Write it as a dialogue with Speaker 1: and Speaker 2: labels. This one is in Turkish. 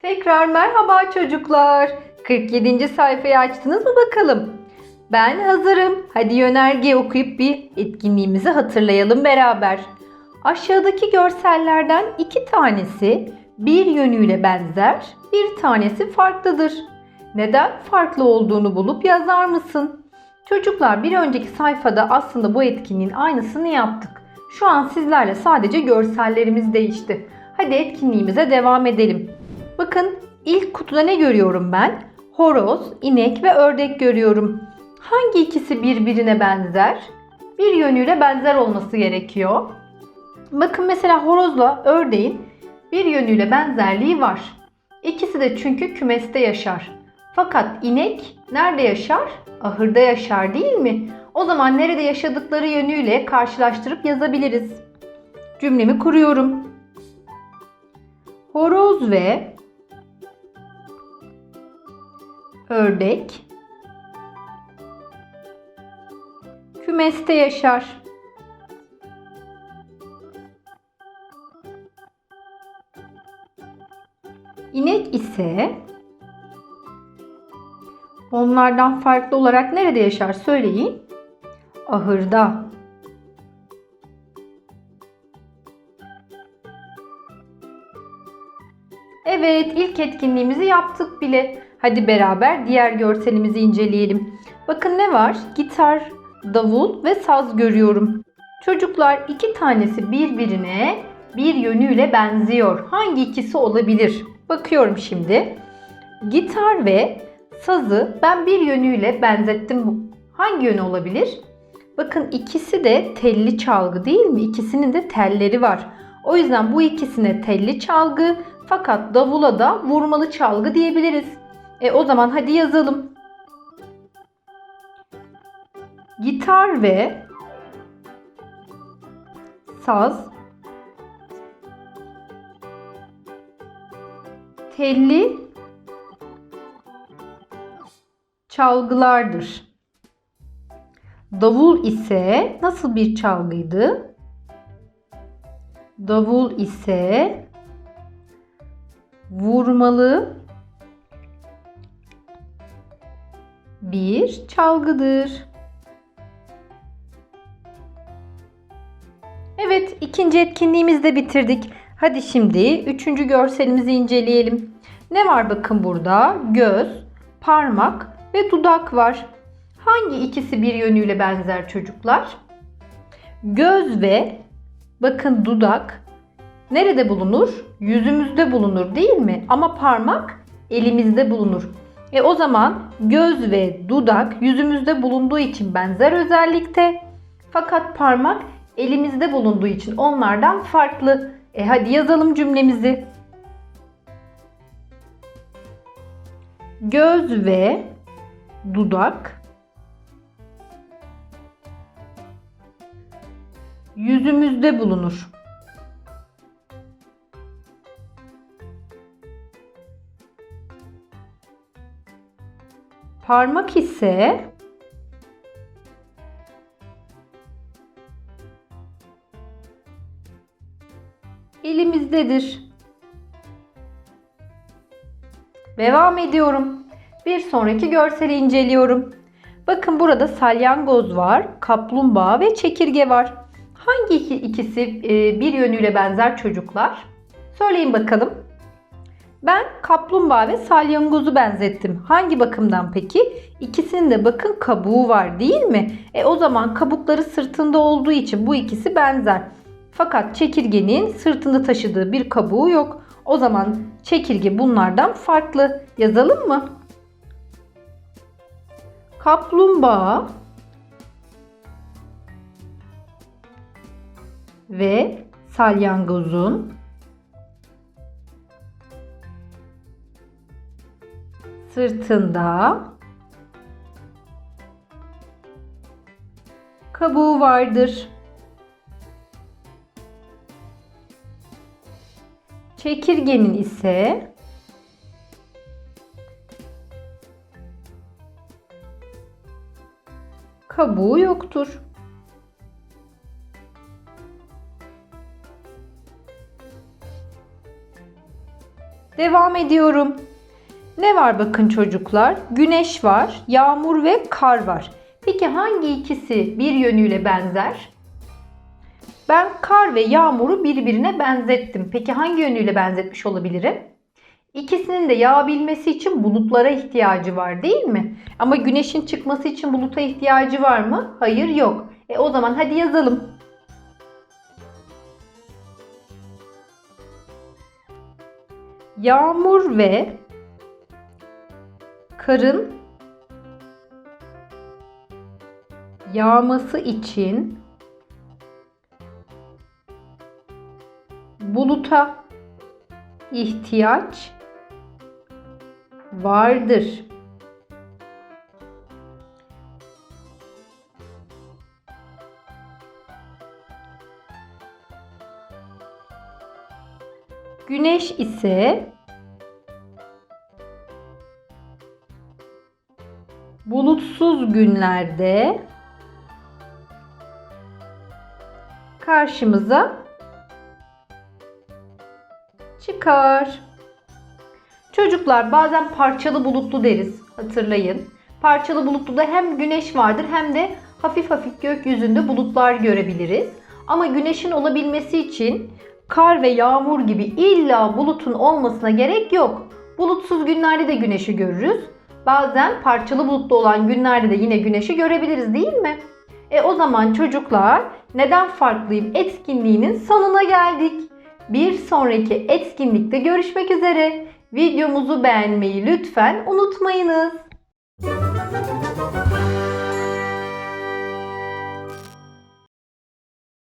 Speaker 1: Tekrar merhaba çocuklar. 47. sayfayı açtınız mı bakalım? Ben hazırım. Hadi yönerge okuyup bir etkinliğimizi hatırlayalım beraber. Aşağıdaki görsellerden iki tanesi bir yönüyle benzer, bir tanesi farklıdır. Neden farklı olduğunu bulup yazar mısın? Çocuklar bir önceki sayfada aslında bu etkinliğin aynısını yaptık. Şu an sizlerle sadece görsellerimiz değişti. Hadi etkinliğimize devam edelim. Bakın ilk kutuda ne görüyorum ben? Horoz, inek ve ördek görüyorum. Hangi ikisi birbirine benzer? Bir yönüyle benzer olması gerekiyor. Bakın mesela horozla ördeğin bir yönüyle benzerliği var. İkisi de çünkü kümeste yaşar. Fakat inek nerede yaşar? Ahırda yaşar değil mi? O zaman nerede yaşadıkları yönüyle karşılaştırıp yazabiliriz. Cümlemi kuruyorum. Horoz ve ördek kümeste yaşar. İnek ise onlardan farklı olarak nerede yaşar söyleyin? Ahırda. Evet, ilk etkinliğimizi yaptık bile. Hadi beraber diğer görselimizi inceleyelim. Bakın ne var? Gitar, davul ve saz görüyorum. Çocuklar iki tanesi birbirine bir yönüyle benziyor. Hangi ikisi olabilir? Bakıyorum şimdi. Gitar ve sazı ben bir yönüyle benzettim. Hangi yönü olabilir? Bakın ikisi de telli çalgı değil mi? İkisinin de telleri var. O yüzden bu ikisine telli çalgı fakat davula da vurmalı çalgı diyebiliriz. E o zaman hadi yazalım. Gitar ve saz telli çalgılardır. Davul ise nasıl bir çalgıydı? Davul ise vurmalı bir çalgıdır. Evet, ikinci etkinliğimizi de bitirdik. Hadi şimdi üçüncü görselimizi inceleyelim. Ne var bakın burada? Göz, parmak ve dudak var. Hangi ikisi bir yönüyle benzer çocuklar? Göz ve bakın dudak nerede bulunur? Yüzümüzde bulunur değil mi? Ama parmak elimizde bulunur. E o zaman göz ve dudak yüzümüzde bulunduğu için benzer özellikte. Fakat parmak elimizde bulunduğu için onlardan farklı. E hadi yazalım cümlemizi. Göz ve dudak yüzümüzde bulunur. Parmak ise elimizdedir. Devam ediyorum. Bir sonraki görseli inceliyorum. Bakın burada salyangoz var, kaplumbağa ve çekirge var. Hangi iki, ikisi e, bir yönüyle benzer çocuklar? Söyleyin bakalım. Ben kaplumbağa ve salyangozu benzettim. Hangi bakımdan peki? İkisinin de bakın kabuğu var değil mi? E o zaman kabukları sırtında olduğu için bu ikisi benzer. Fakat çekirgenin sırtında taşıdığı bir kabuğu yok. O zaman çekirge bunlardan farklı. Yazalım mı? Kaplumbağa ve salyangozun sırtında kabuğu vardır. Çekirgenin ise kabuğu yoktur. Devam ediyorum. Ne var bakın çocuklar? Güneş var, yağmur ve kar var. Peki hangi ikisi bir yönüyle benzer? Ben kar ve yağmuru birbirine benzettim. Peki hangi yönüyle benzetmiş olabilirim? İkisinin de yağabilmesi için bulutlara ihtiyacı var değil mi? Ama güneşin çıkması için buluta ihtiyacı var mı? Hayır yok. E o zaman hadi yazalım. Yağmur ve karın yağması için buluta ihtiyaç vardır. Güneş ise bulutsuz günlerde karşımıza çıkar. Çocuklar bazen parçalı bulutlu deriz. Hatırlayın. Parçalı bulutluda hem güneş vardır hem de hafif hafif gökyüzünde bulutlar görebiliriz. Ama güneşin olabilmesi için kar ve yağmur gibi illa bulutun olmasına gerek yok. Bulutsuz günlerde de güneşi görürüz. Bazen parçalı bulutlu olan günlerde de yine güneşi görebiliriz değil mi? E o zaman çocuklar neden farklıyım etkinliğinin sonuna geldik. Bir sonraki etkinlikte görüşmek üzere. Videomuzu beğenmeyi lütfen unutmayınız.